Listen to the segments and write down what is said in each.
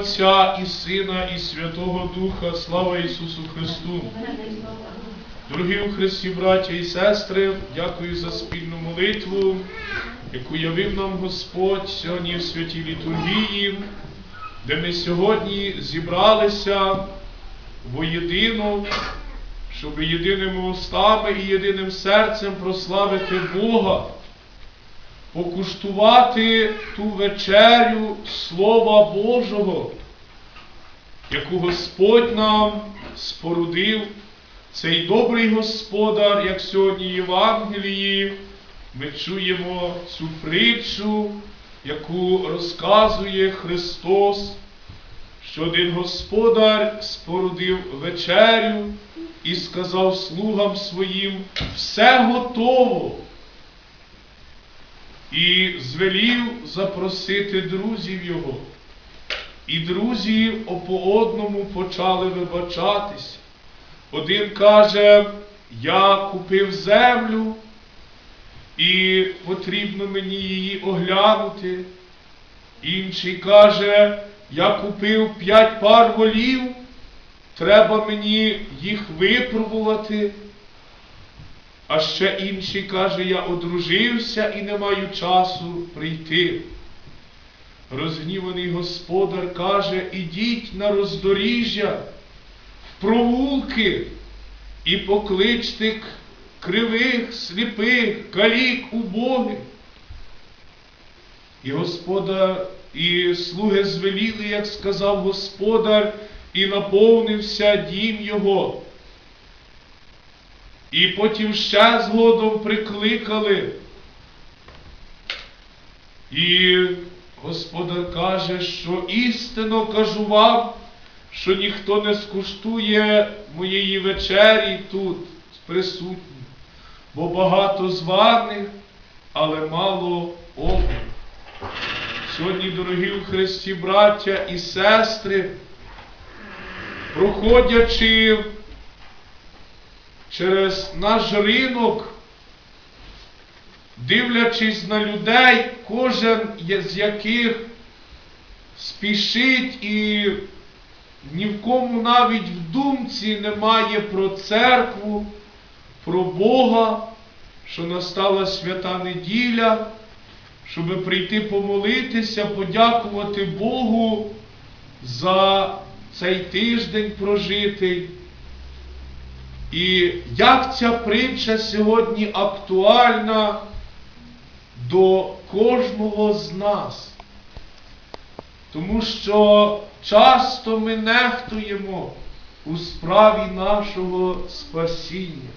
Отця і Сина, і Святого Духа, слава Ісусу Христу. Дорогі у Христі, браття і сестри, дякую за спільну молитву, яку явив нам Господь сьогодні в святій літургії, де ми сьогодні зібралися воєдино, щоб єдиними устами і єдиним серцем прославити Бога, покуштувати ту вечерю Слова Божого, яку Господь нам спорудив, цей добрий Господар, як сьогодні в Євангелії, ми чуємо цю притчу, яку розказує Христос, що один господар спорудив вечерю і сказав слугам своїм, все готово і звелів запросити друзів його. І друзі по одному почали вибачатись. Один каже, я купив землю, і потрібно мені її оглянути. Інший каже, я купив п'ять пар волів, треба мені їх випробувати. А ще інший каже, я одружився і не маю часу прийти. Розгніваний господар каже, ідіть на роздоріжжя, в провулки і покличте кривих, сліпих, калік, убогих. І господар, і слуги звеліли, як сказав господар, і наповнився дім його. І потім ще згодом прикликали. І Господар каже, що істинно кажу вам, що ніхто не скуштує моєї вечері тут присутніх, бо багато званих, але мало обраних. Сьогодні, дорогі у Христі браття і сестри, проходячи через наш ринок, дивлячись на людей, кожен з яких спішить і ні в кому навіть в думці немає про церкву, про Бога, що настала свята неділя, щоб прийти помолитися, подякувати Богу за цей тиждень прожитий. І як ця притча сьогодні актуальна до кожного з нас. Тому що часто ми нехтуємо у справі нашого спасіння.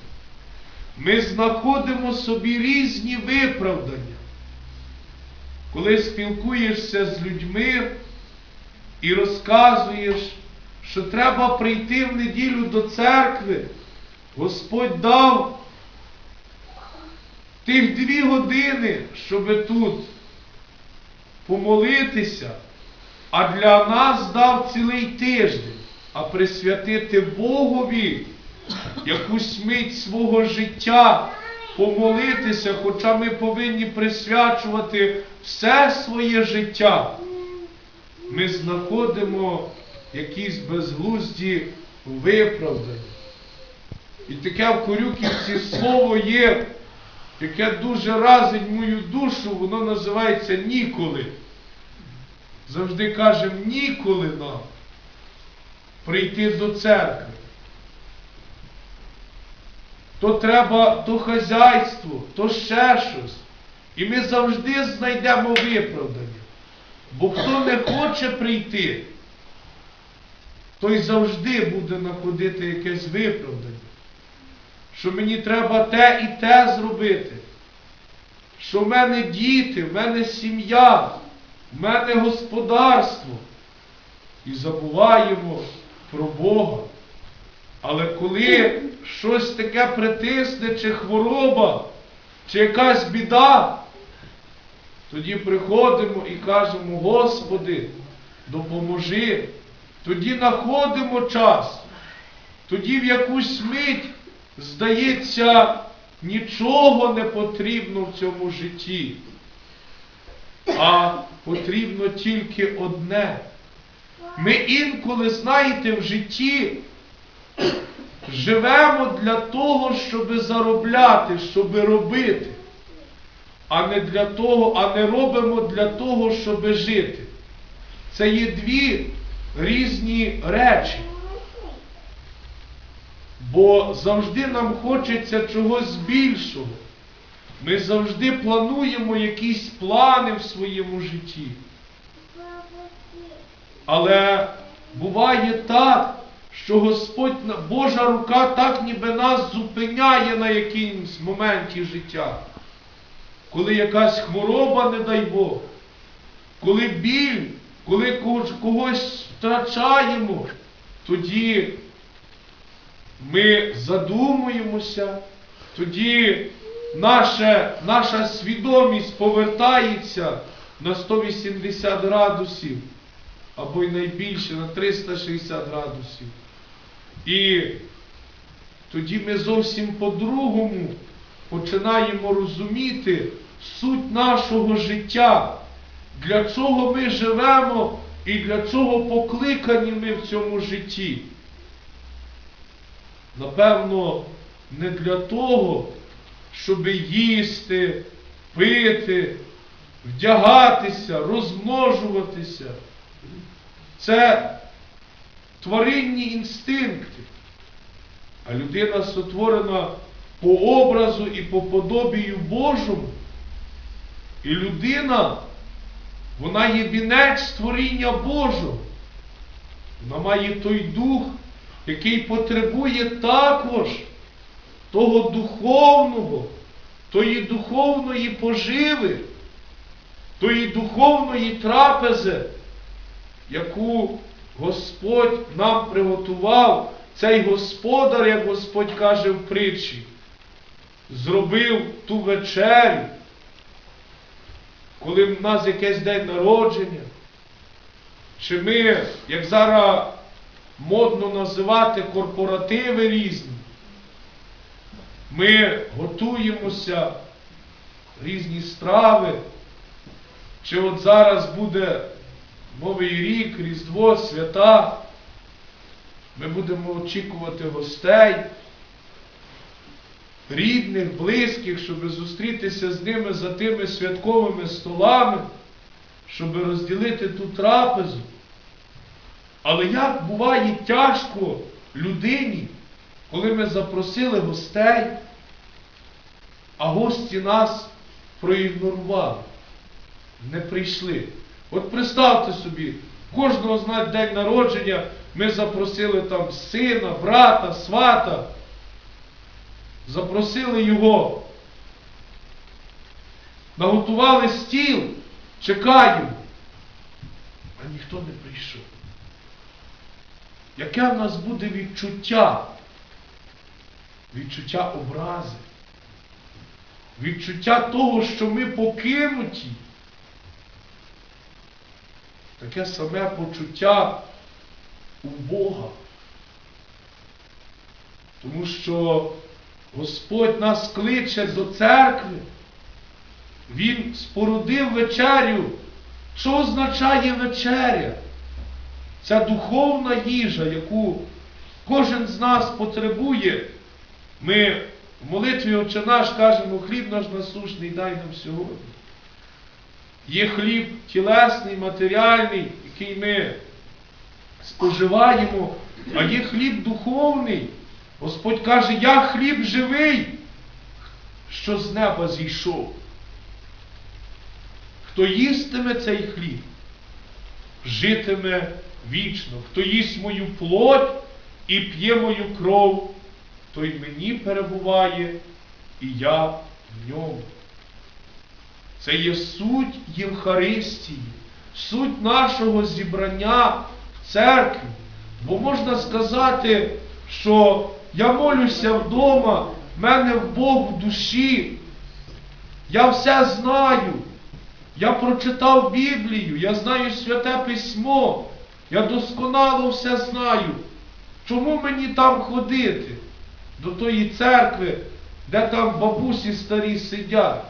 Ми знаходимо собі різні виправдання. Коли спілкуєшся з людьми і розказуєш, що треба прийти в неділю до церкви, Господь дав тих дві години, щоб тут помолитися, а для нас дав цілий тиждень, а присвятити Богові якусь мить свого життя, помолитися, хоча ми повинні присвячувати все своє життя. Ми знаходимо якісь безглузді виправдання. І таке в Корюківці слово є, яке дуже разить мою душу, воно називається ніколи. Завжди кажемо ніколи нам прийти до церкви. То треба то хазяйство, то ще щось. І ми завжди знайдемо виправдання. Бо хто не хоче прийти, той завжди буде знаходити якесь виправдання що мені треба те і те зробити, що в мене діти, в мене сім'я, в мене господарство. І забуваємо про Бога. Але коли щось таке притисне, чи хвороба, чи якась біда, тоді приходимо і кажемо, Господи, допоможи. Тоді знаходимо час, тоді в якусь мить здається, нічого не потрібно в цьому житті, а потрібно тільки одне Ми інколи, знаєте, в житті живемо для того, щоб заробляти, щоб робити, а не для того, а не робимо для того, щоб жити. Це є дві різні речі. Бо завжди нам хочеться чогось більшого. Ми завжди плануємо якісь плани в своєму житті. Але буває так, що Господь, Божа рука так ніби нас зупиняє на якомусь моменті життя. Коли якась хвороба, не дай Бог, коли біль, коли когось втрачаємо, тоді ми задумуємося, тоді наша, наша свідомість повертається на 180 градусів, або й найбільше на 360 градусів. І тоді ми зовсім по-другому починаємо розуміти суть нашого життя, для чого ми живемо і для чого покликані ми в цьому житті. Напевно, не для того, щоб їсти, пити, вдягатися, розмножуватися. Це тваринні інстинкти. А людина сотворена по образу і по подобію Божому. І людина, вона є вінець створіння Божого. Вона має той дух, який потребує також того духовного, тої духовної поживи, тої духовної трапези, яку Господь нам приготував, цей Господар, як Господь каже в притчі, зробив ту вечерю, коли в нас якийсь день народження, чи ми, як зараз модно називати корпоративи різні, ми готуємося, різні страви, чи от зараз буде Новий рік, Різдво, свята, ми будемо очікувати гостей, рідних, близьких, щоб зустрітися з ними за тими святковими столами, щоб розділити ту трапезу. Але як буває тяжко людині, коли ми запросили гостей, а гості нас проігнорували, не прийшли. От представте собі, кожного з день народження ми запросили там сина, брата, свата, запросили його, наготували стіл, чекаємо, а ніхто не прийшов. Яке в нас буде відчуття? Відчуття образи, відчуття того, що ми покинуті. Таке саме почуття у Бога. Тому що Господь нас кличе до церкви. Він спорудив вечерю. Що означає вечеря? Це духовна їжа, яку кожен з нас потребує. Ми в молитві Отче наш кажемо, хліб наш насушний дай нам сьогодні. Є хліб тілесний, матеріальний, який ми споживаємо, а є хліб духовний. Господь каже, я хліб живий, що з неба зійшов. Хто їстиме цей хліб, житиме вічно. Хто їсть мою плоть і п'є мою кров, той мені перебуває, і я в ньому. Це є суть Євхаристії, суть нашого зібрання в церкві. Бо можна сказати, що я молюся вдома, в мене в Бог в душі. Я все знаю. Я прочитав Біблію, я знаю Святе Письмо, я досконало все знаю. Чому мені там ходити? До тої церкви, де там бабусі старі сидять.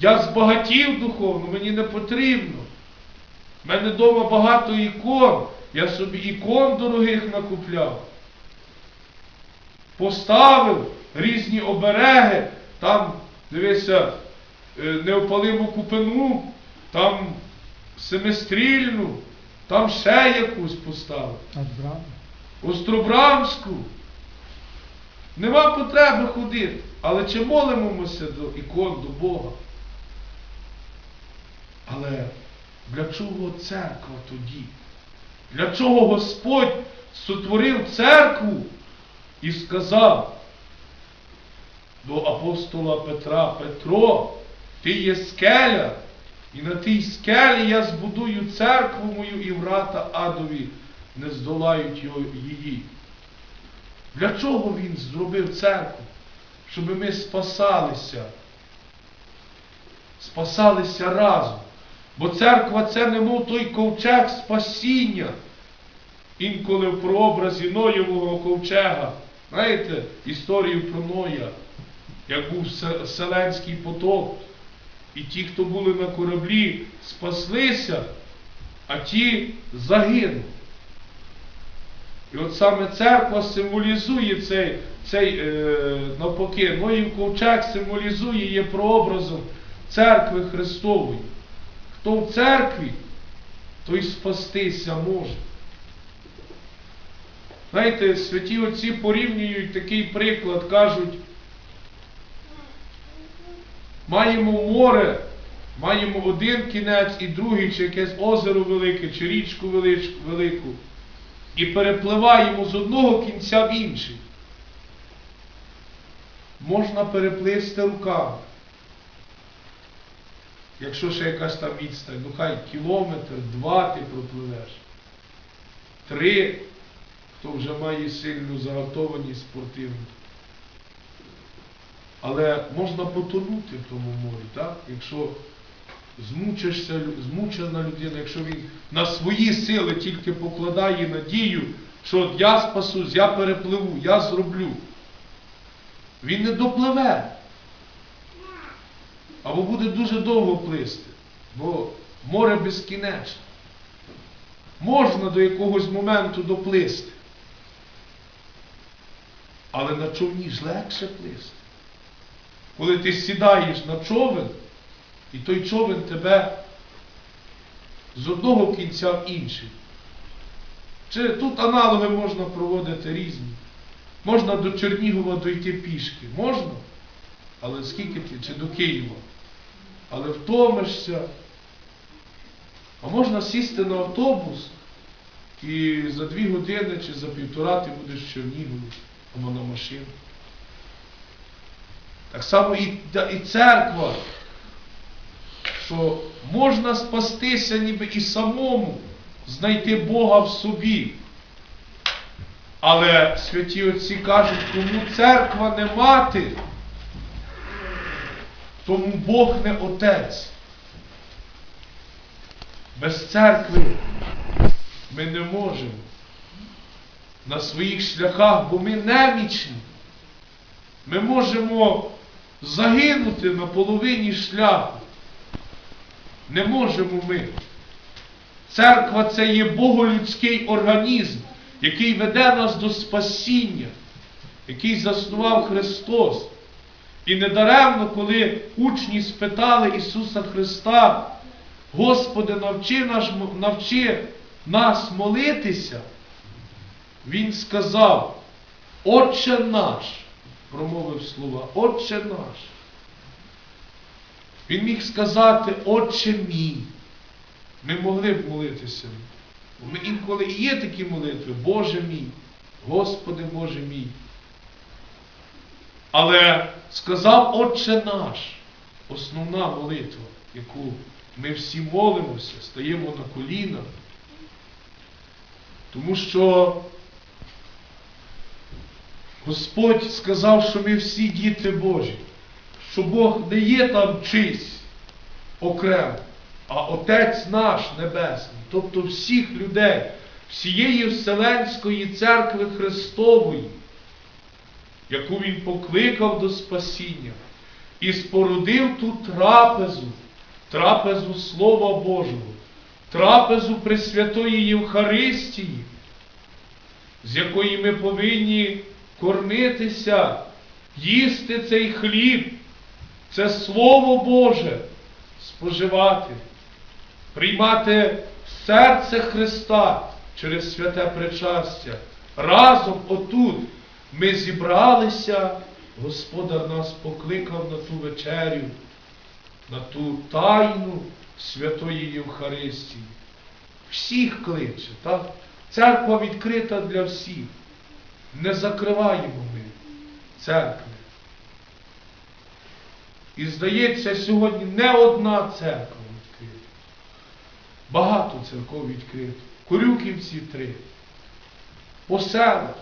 Я збагатів духовно, мені не потрібно. У мене вдома багато ікон. Я собі ікон дорогих накупляв. Поставив різні обереги, там, дивися, е, неопалиму купину, там семистрільну, там ще якусь поставив. Остробрамську. Нема потреби ходити. Але чи молимося до ікон, до Бога? Але для чого церква тоді? Для чого Господь сотворив церкву і сказав до апостола Петра, Петро, ти є скеля, і на тій скелі я збудую церкву мою і врата адові не здолають її. Для чого він зробив церкву? Щоб ми спасалися. Спасалися разом. Бо церква це немов той ковчег спасіння. Інколи в прообразі Ноєвого ковчега. Знаєте історію про Ноя, як був се- Вселенський потоп. І ті, хто були на кораблі, спаслися, а ті загинули. І от саме церква символізує цей, цей е, навпаки, Ноїв ковчег символізує є прообразом церкви Христової. Хто в церкві, той спастися може. Знаєте, святі отці порівнюють такий приклад, кажуть, маємо море, маємо один кінець і другий, чи якесь озеро велике, чи річку велику, і перепливаємо з одного кінця в інший. Можна переплисти руками. Якщо ще якась там відстань, ну хай кілометр, два ти пропливеш. Три, хто вже має сильну загартованість спортивну. Але можна потонути в тому морі, так? Якщо змучишся, змучена людина, якщо він на свої сили тільки покладає надію, що от я спасусь, я перепливу, я зроблю. Він не допливе. Або буде дуже довго плисти, бо море безкінечне. Можна до якогось моменту доплисти. Але на човні ж легше плисти. Коли ти сідаєш на човен, і той човен тебе з одного кінця в інший. Чи тут аналоги можна проводити різні. Можна до Чернігова дойти пішки. Можна? Але скільки ти? Чи до Києва? Але втомишся. А можна сісти на автобус і за дві години чи за півтора ти будеш в Чернігові або на машину. Так само і, і церква, що можна спастися ніби і самому, знайти Бога в собі. Але святі отці кажуть, кому церква не мати, тому Бог не Отець. Без церкви ми не можемо на своїх шляхах, бо ми немічні. Ми можемо загинути на половині шляху. Не можемо ми. Церква це є боголюдський організм, який веде нас до спасіння, який заснував Христос. І недаремно, коли учні спитали Ісуса Христа, Господи, навчи, наш, навчи нас молитися, Він сказав, Отче наш, промовив слова, Отче наш. Він міг сказати, Отче мій. Ми могли б молитися. Ми інколи і є такі молитви, Боже мій, Господи Боже мій. Але сказав Отче наш, основна молитва, яку ми всі молимося, стаємо на коліна. Тому що Господь сказав, що ми всі діти Божі, що Бог не є там чийсь окремо, а Отець наш Небесний, тобто всіх людей, всієї Вселенської церкви Христової, яку Він покликав до спасіння, і спорудив ту трапезу, трапезу Слова Божого, трапезу Пресвятої Євхаристії, з якої ми повинні кормитися, їсти цей хліб, це Слово Боже, споживати, приймати серце Христа через святе причастя. Разом отут ми зібралися, Господар нас покликав на ту вечерю, на ту тайну Святої Євхаристії. Всіх кличе, так? Церква відкрита для всіх. Не закриваємо ми церкви. І здається, сьогодні не одна церква відкрита. Багато церков відкрито. Корюківці три. По селах.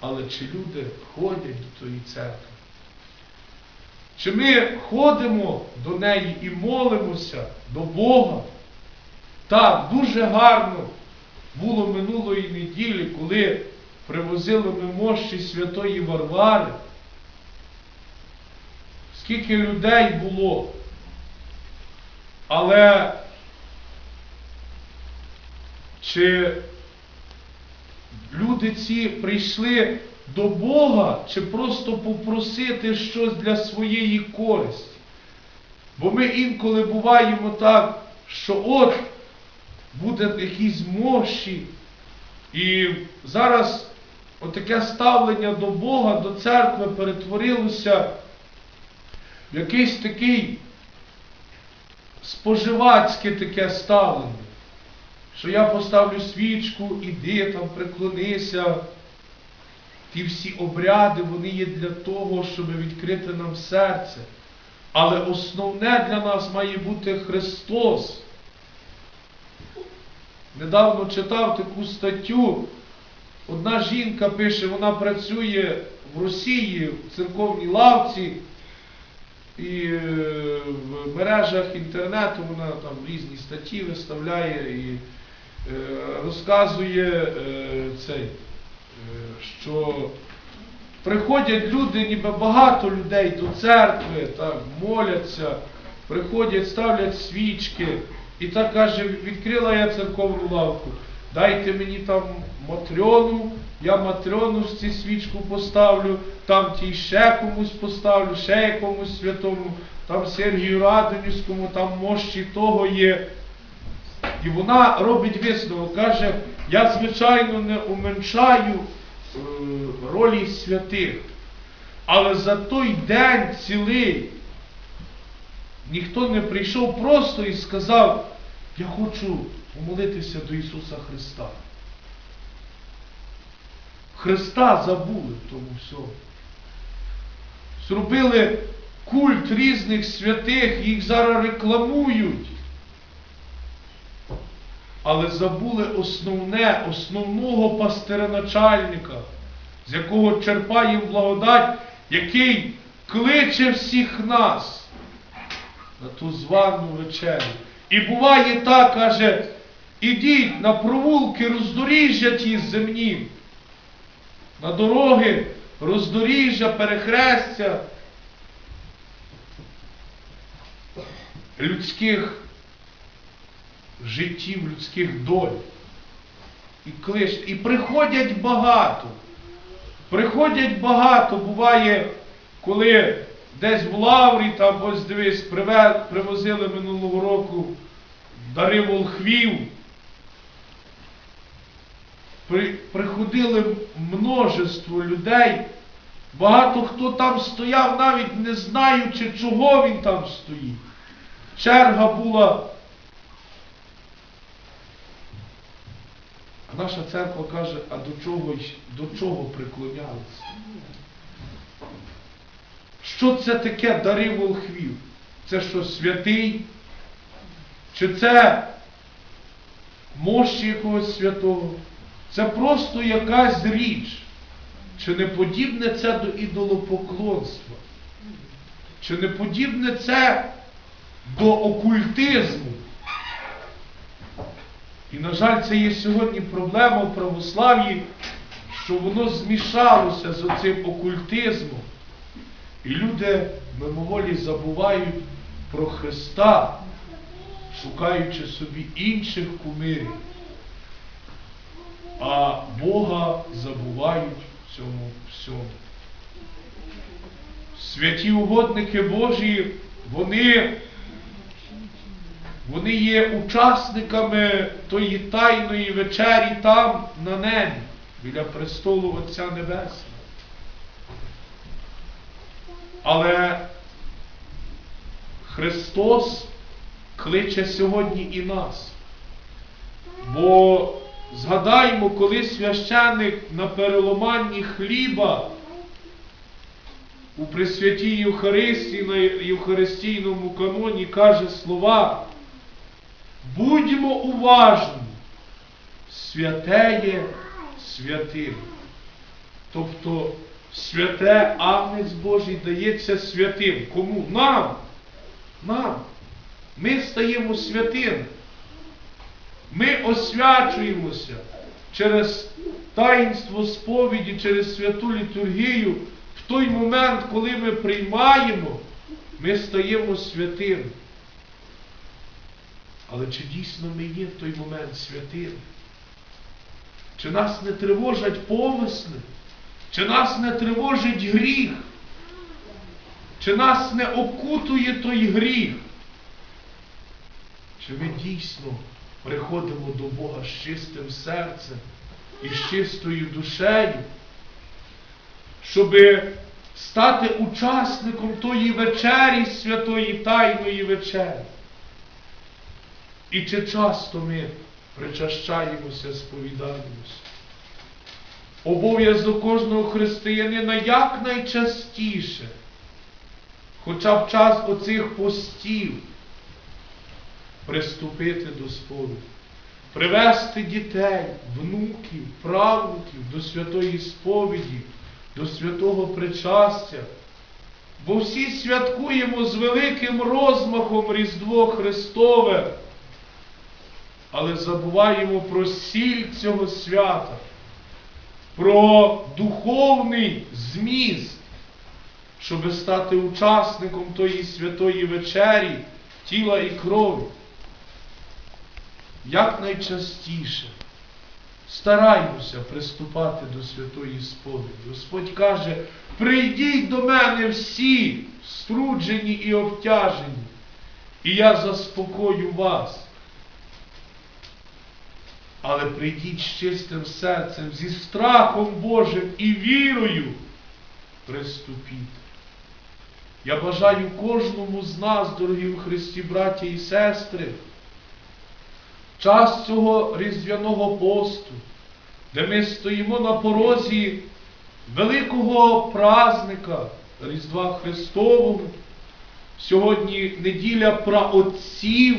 Але чи люди ходять до тої церкви? Чи ми ходимо до неї і молимося до Бога? Так, дуже гарно було минулої неділі, коли привозили ми мощі Святої Варвари. Скільки людей було. Але чи люди ці прийшли до Бога, чи просто попросити щось для своєї користі? Бо ми інколи буваємо так, що от буде якісь мощі, і зараз отаке ставлення до Бога, до церкви перетворилося в якийсь такий споживацьке таке ставлення, що я поставлю свічку, іди там, приклонися. Ті всі обряди, вони є для того, щоб відкрити нам серце. Але основне для нас має бути Христос. Недавно читав таку статтю. Одна жінка пише, вона працює в Росії в церковній лавці, і е, в мережах інтернету вона там різні статті виставляє і е, розказує е, цей, що приходять люди, ніби багато людей до церкви, так, моляться, приходять, ставлять свічки. І так каже, відкрила я церковну лавку, дайте мені там матрьону, я матрьону з ці свічку поставлю, там тій ще комусь поставлю, ще якомусь святому, там Сергію Радонівському, там мощі того є. І вона робить висновок, каже, я звичайно не уменшаю е, ролі святих, але за той день цілий ніхто не прийшов просто і сказав, я хочу помолитися до Ісуса Христа. Христа забули в тому всьому. Зробили культ різних святих, їх зараз рекламують. Але забули основне, основного пастироначальника, з якого черпаємо благодать, який кличе всіх нас на ту звану вечерю. І буває так, каже, ідіть на провулки роздоріжжя ті земні, на дороги, роздоріжжя, перехрестя людських життів, людських доль. І клич, і приходять багато. Приходять багато, буває, коли десь в Лаврі, там ось дивись, приве- привозили минулого року дари волхвів. При, приходили множество людей. Багато хто там стояв, навіть не знаючи, чого він там стоїть. Черга була. А наша церква каже, а до чого, до чого приклонялися? Що це таке дари волхвів? Це що святий? Чи це мощі якогось святого? Це просто якась річ. Чи не подібне це до ідолопоклонства? Чи не подібне це до окультизму? І, на жаль, це є сьогодні проблема в православ'ї, що воно змішалося з оцим окультизмом. І люди мимоволі забувають про Христа, шукаючи собі інших кумирів, а Бога забувають в цьому всьому. Святі угодники Божі, вони, вони є учасниками тої тайної вечері там, на небі, біля престолу Отця Небесного. Але Христос кличе сьогодні і нас. Бо згадаймо, коли священник на переломанні хліба у Пресвятій Євхаристії на Євхаристійному каноні каже слова Будьмо уважні, святеє святим. Тобто святе Агнець Божий дається святим. Кому? Нам. Нам. Ми стаємо святим. Ми освячуємося через таїнство сповіді, через святу літургію. В той момент, коли ми приймаємо, ми стаємо святим. Але чи дійсно ми є в той момент святим? Чи нас не тривожать помисли? Чи нас не тривожить гріх? Чи нас не окутує той гріх? Чи ми дійсно приходимо до Бога з чистим серцем і з чистою душею, щоб стати учасником тої вечері, святої Тайної вечері? І чи часто ми причащаємося, сповідаємося? Обов'язок кожного християнина якнайчастіше, хоча б час оцих постів, приступити до сповіді, привести дітей, внуків, правнуків до святої сповіді, до святого причастя. Бо всі святкуємо з великим розмахом Різдво Христове, але забуваємо про сіль цього свята, про духовний зміст, щоб стати учасником тої святої вечері, тіла і крові. Якнайчастіше стараймося приступати до святої сповіді. Господь каже, прийдіть до мене всі, струджені і обтяжені, і я заспокою вас. Але прийдіть з чистим серцем, зі страхом Божим і вірою приступіть. Я бажаю кожному з нас, дорогі в Христі, браті і сестри, час цього різдвяного посту, де ми стоїмо на порозі великого празника Різдва Христового. Сьогодні неділя праотців,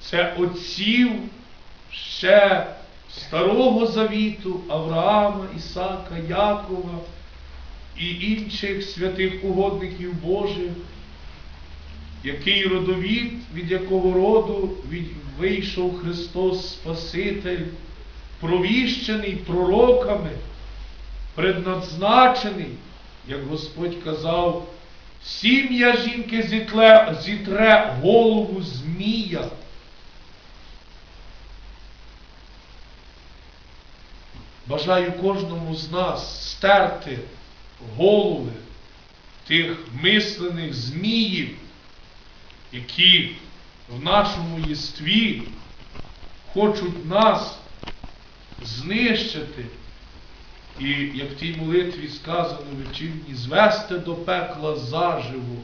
це отців ще Старого Завіту, Авраама, Ісака, Якова і інших святих угодників Божих, який родовід, від якого роду вийшов Христос Спаситель, провіщений пророками, предназначений, як Господь казав, сім'я жінки зітле, зітре голову Змія. Бажаю кожному з нас стерти голови тих мислених зміїв, які в нашому єстві хочуть нас знищити. І як в тій молитві сказано вечірній, звести до пекла заживо.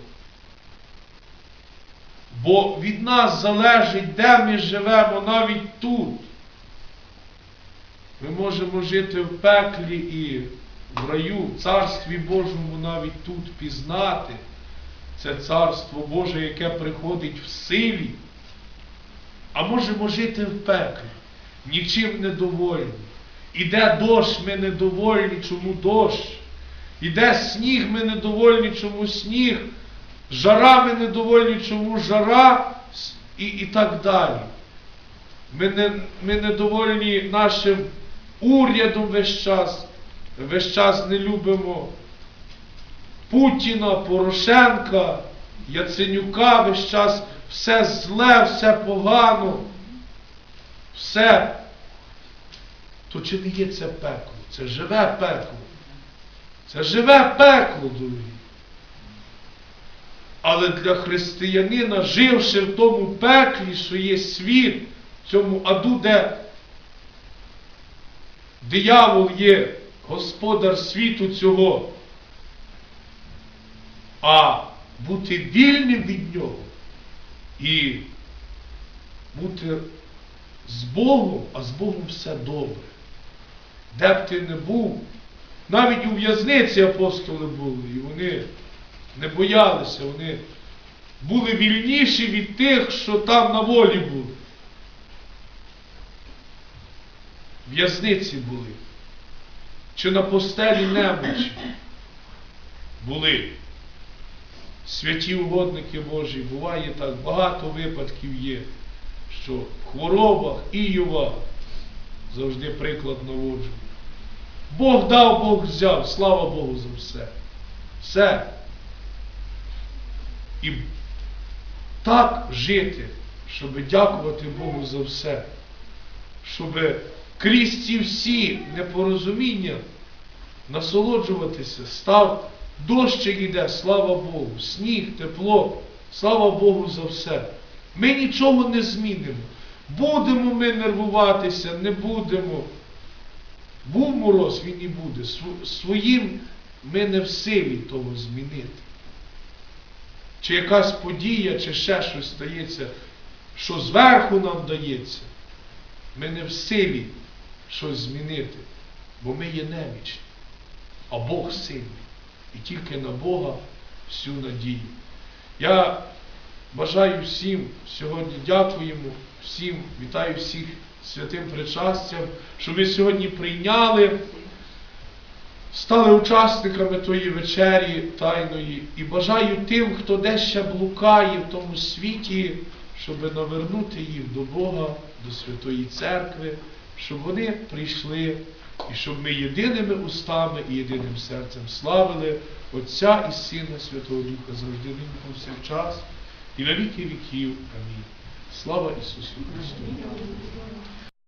Бо від нас залежить, де ми живемо навіть тут. Ми можемо жити в пеклі і в раю, в Царстві Божому навіть тут пізнати. Це Царство Боже, яке приходить в силі. А можемо жити в пеклі, нічим недовольні. Іде дощ, ми недовольні, чому дощ. Іде сніг, ми недовольні, чому сніг. Жара ми недовольні, чому жара і, і так далі. Ми, не, ми недовольні нашим урядом весь час. Весь час не любимо Путіна, Порошенка, Яценюка, весь час все зле, все погано, все, то чи не є це пекло? Це живе пекло. Це живе пекло, дорогі. Але для християнина, живши в тому пеклі, що є світ, в цьому аду, де диявол є господар світу цього, а бути вільним від нього і бути з Богом, а з Богом все добре. Де б ти не був, навіть у в'язниці апостоли були, і вони не боялися, вони були вільніші від тих, що там на волі були. В'язниці були, чи на постелі немочі були. Святі угодники Божі, буває так, багато випадків є, що в хворобах Іова завжди приклад наводжу. Бог дав, Бог взяв, слава Богу за все. Все. І так жити, щоб дякувати Богу за все, щоб крізь ці всі непорозуміння насолоджуватися, став дощик іде, слава Богу, сніг, тепло, слава Богу за все. Ми нічого не змінимо. Будемо ми нервуватися, не будемо. Був мороз, він і буде. Своїм ми не в силі того змінити. Чи якась подія, чи ще щось стається, що зверху нам дається, ми не в силі щось змінити, бо ми є немічні, а Бог сильний. І тільки на Бога всю надію. Я бажаю всім сьогодні дякуємо, всім, вітаю всіх святим причастям, що ви сьогодні прийняли, стали учасниками тої вечері тайної. І бажаю тим, хто десь ще блукає в тому світі, щоб навернути їх до Бога, до Святої Церкви, щоб вони прийшли і щоб ми єдиними устами і єдиним серцем славили Отця і Сина Святого Духа завжди нині повсякчас і на віки віків. Амінь. Слава Ісусу Христу!